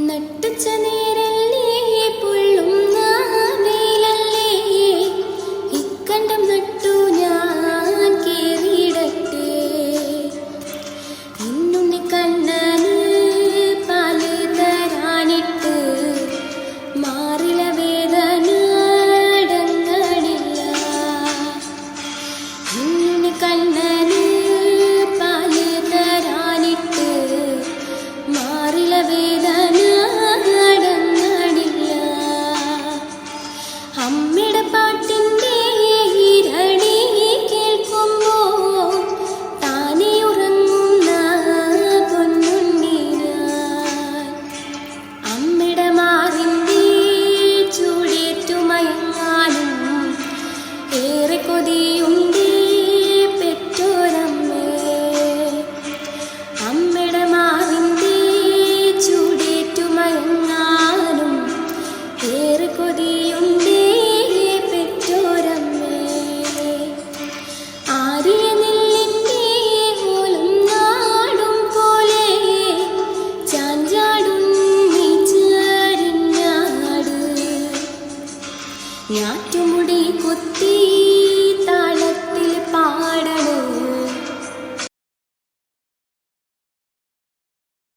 നട്ടുച്ച കൊതിയുണ്ടി പെറ്റോരമ്മേ. അമ്മയുടെ മാവിന്റെ ചൂടേറ്റു മയങ്ങാനും ഏറെ കൊതിയുണ്ടി പെറ്റോരമ്മേ. ആരിയ ഞാറ്റുമുടി കൊത്തി